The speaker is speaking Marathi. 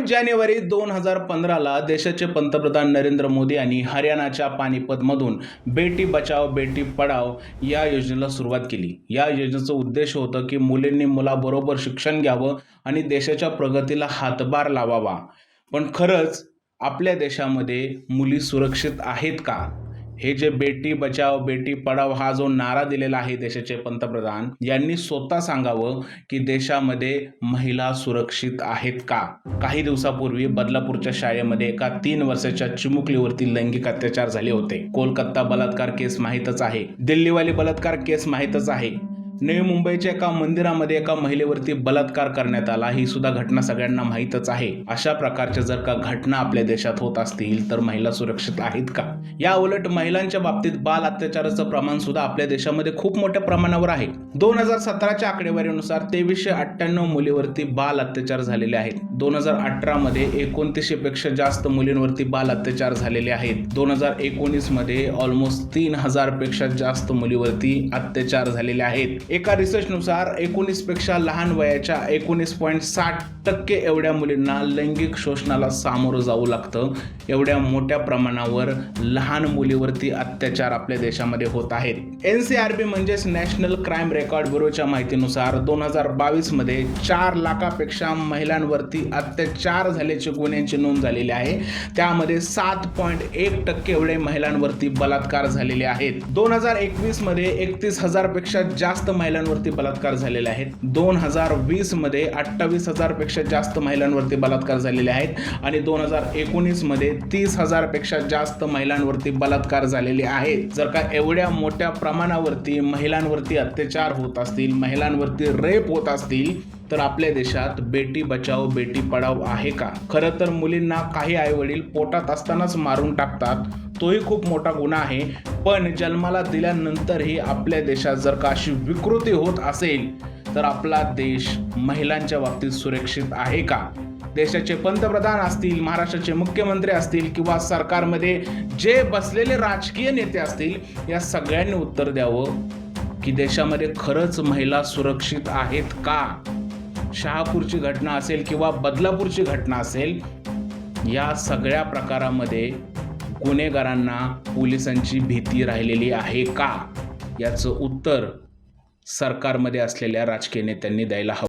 जानेवारी दोन हजार पंधराला देशाचे पंतप्रधान नरेंद्र मोदी यांनी हरियाणाच्या पानिपतमधून बेटी बचाव बेटी पढाव या योजनेला सुरुवात केली. या योजनेचं उद्देश होतं की मुलींनी मुलाबरोबर शिक्षण घ्यावं आणि देशाच्या प्रगतीला हातभार लावावा. पण खरंच आपल्या देशामध्ये मुली सुरक्षित आहेत का? हे जे बेटी बचाव बेटी पढाव हा जो नारा दिलेला आहे देशाचे पंतप्रधान यांनी स्वतः सांगावं की देशामध्ये महिला सुरक्षित आहेत का? काही दिवसापूर्वी बदलापूरच्या शाळेमध्ये एका तीन वर्षाच्या चिमुकलीवरती लैंगिक अत्याचार झाले होते. कोलकाता बलात्कार केस माहीतच आहे. दिल्लीवाली बलात्कार केस माहीतच आहे. नवी मुंबईच्या एका मंदिरामध्ये एका महिलेवरती बलात्कार करण्यात आला. ही सुद्धा घटना सगळ्यांना माहीतच आहे. अशा प्रकारच्या जर का घटना आपल्या देशात होत असतील तर महिला सुरक्षित आहेत का? या उलट महिलांच्या बाबतीत बाल अत्याचाराचं प्रमाण सुद्धा आपल्या देशामध्ये खूप मोठ्या प्रमाणावर आहे. दोन हजार सतराच्या आकडेवारीनुसार तेवीसशे अठ्ठ्याण्णव मुलीवरती बाल अत्याचार झालेले आहेत. दोन हजार अठरा मध्ये एकोणतीसशे पेक्षा जास्त मुलींवरती बाल अत्याचार झालेले आहेत. दोन हजार एकोणीसमध्ये ऑलमोस्ट तीन हजारपेक्षा जास्त मुलीवरती अत्याचार झालेले आहेत. एका रिसर्चनुसार एकोणीसपेक्षा लहान वयाच्या एकोणीस पॉईंट साठ टक्के एवढ्या मुलींना लैंगिक शोषणाला सामोरं जाऊ लागतं. एवढ्या मोठ्या प्रमाणावर लहान मुलीवरती अत्याचार आपल्या देशामध्ये होत आहेत. एन सी आर बी म्हणजेच नॅशनल क्राईम रेकॉर्ड ब्युरोच्या माहितीनुसार दोन हजार बावीसमध्ये चार लाखापेक्षा महिलांवरती अत्याचार झाल्याचे गुन्ह्यांची नोंद झालेली आहे. त्यामध्ये सात पॉईंट एक टक्के एवढे महिलांवरती बलात्कार झालेले आहेत. दोन हजार एकवीसमध्ये एकतीस हजारपेक्षा जास्त महिलांवरती बलात्कार झालेले आहेत. दोन हजार वीसमध्ये अठ्ठावीस हजारपेक्षा जास्त महिलांवरती बलात्कार झालेले आहेत आणि दोन हजार एकोणीसमध्ये तीस हजारपेक्षा जास्त महिलांवरती बलात्कार झालेले आहेत जर का एवढ्या मोठ्या प्रमाणावरती महिलांवरती अत्याचार होत असतील महिलांवरती रेप होत असतील तर आपल्या देशात बेटी बचाव बेटी पढाव आहे का? खरं तर मुलींना काही आईवडील पोटात असतानाच मारून टाकतात. तोही खूप मोठा गुन्हा आहे. पण जन्माला दिल्यानंतरही आपल्या देशात जर का अशी विकृती होत असेल तर आपला देश महिलांच्या बाबतीत सुरक्षित आहे का? देशाचे पंतप्रधान असतील महाराष्ट्राचे मुख्यमंत्री असतील किंवा सरकारमध्ये जे बसलेले राजकीय नेते असतील या सगळ्यांनी उत्तर द्यावं की देशामध्ये खरंच महिला सुरक्षित आहेत का? शहापूरची घटना असेल किंवा बदलापूरची घटना असेल या सगळ्या प्रकारामध्ये गुन्हेगारांना पोलिसांची भीती राहिलेली आहे का? याचं उत्तर सरकारमध्ये असलेल्या राजकीय नेत्यांनी द्यायला हवं.